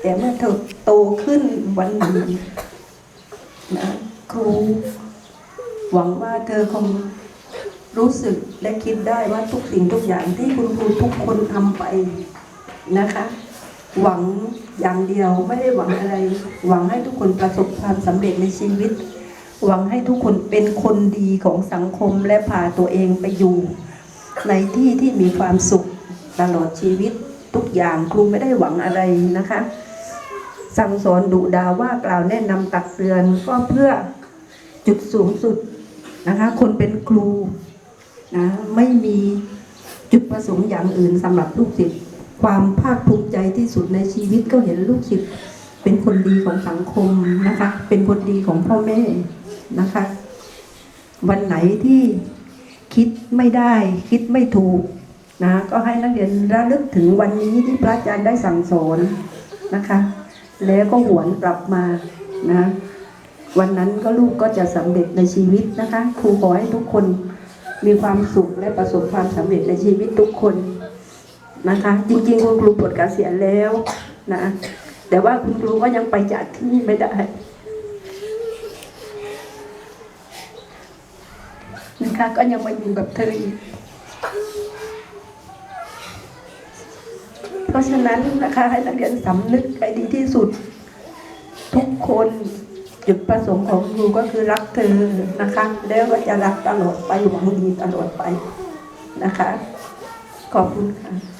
แต่เมื่อเธอโตขึ้นวันหนึ่งนะครูหวังว่าเธอคงรู้สึกและคิดได้ว่าทุกสิ่งทุกอย่างที่คุณครูทุกคนทำไปนะคะ หวังอย่างเดียวไม่ได้หวังอะไร หวังให้ทุกคนประสบความสำเร็จในชีวิต หวังให้ทุกคนเป็นคนดีของสังคมและพาตัวเองไปอยู่ ในที่ที่มีความสุขตลอดชีวิตทุกอย่างครูไม่ได้หวังอะไรนะคะ สั่งสอนดุดาว่ากล่าวแนะนำตักเตือนก็เพื่อจุดสูงสุดนะคะ คนเป็นครูนะไม่มีจุดประสงค์อย่างอื่นสำหรับลูกศิษย์ความภาคภูมิใจที่สุดในชีวิตก็เห็นลูกศิษย์เป็นคนดีของสังคมนะคะ เป็นคนดีของพ่อแม่นะคะ วันไหนที่คิดไม่ได้คิดไม่ถูกนะก็ให้นักเรียนระลึกถึงวันนี้ที่พระอาจารย์ได้สั่งสอนนะคะ แล้วก็หวนกลับมานะวันนั้นก็ลูกก็จะสำเร็จในชีวิตนะคะครูขอให้ทุกคนมีความสุขและประสบความสำเร็จในชีวิตทุกคนนะคะ จริงๆคุณครูปลดเกษียณแล้วนะแต่ว่าคุณครูก็ยังไปจากที่นี่ไม่ได้นะคะก็ยังมาอยู่กับเธออีก เพราะฉะนั้นนะคะให้นักเรียนสำนึกให้ดีที่สุด ทุกคนจุดประสงค์ของครูก็คือรักเธอนะคะ แล้วก็จะรักตลอดไปหวังดีตลอดไปนะคะ ขอบคุณค่ะ